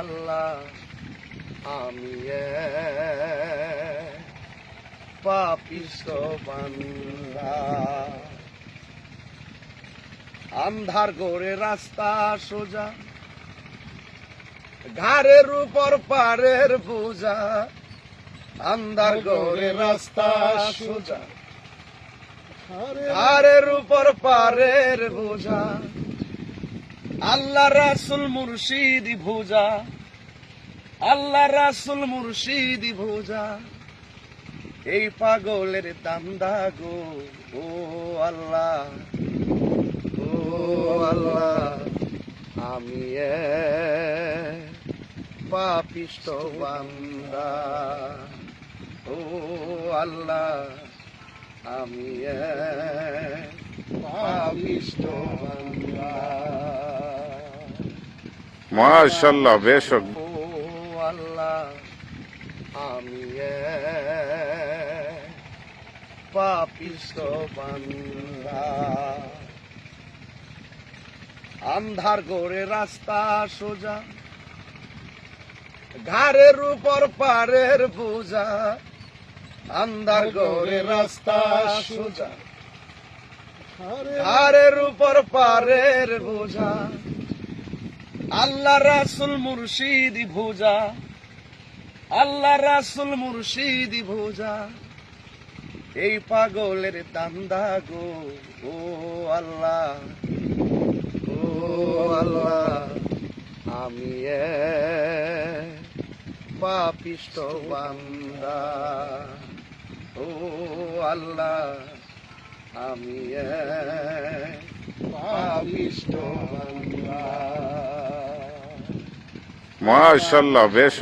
আল্লাহ, আমি আন্ধার গোরে রাস্তা সোজা, ঘাড়ের উপর পারের বোঝা আন্ধার গোরে রাস্তা সোজা, ঘাড়ের উপর পারের বোঝা আল্লাহ রাসুল মুর্শিদি ভোজা, আল্লাহ রাসুল মুর্শিদি ভোজা। এই পাগলের দান্দা গো, ও আল্লাহ ও আল্লাহ, আমি পাপিষ্ট বান্দা। ও আল্লাহ, আমি পাপিষ্ট বান্দা। মাশাল্লাহ বেশ। আল্লাহ, আমি পাপিষ্ট বান্দা। আন্ধার গোরে রাস্তা সোজা, ঘাড়ের উপর পারের বোঝা আন্ধার গোরে রাস্তা সোজা, ঘাড়ের উপর পারের বোঝা আল্লাহ রাসুল মুর্শিদি ভোজা, আল্লাহ রাসুল মুর্শিদি ভোজা। এই পাগলের দান্দা গো, ও আল্লাহ ও আল্লাহ, আমি পাপিষ্ট বান্দা। ও আল্লাহ, আমি পাপিষ্ট বান্দা। মাশাল্লাহ বেশ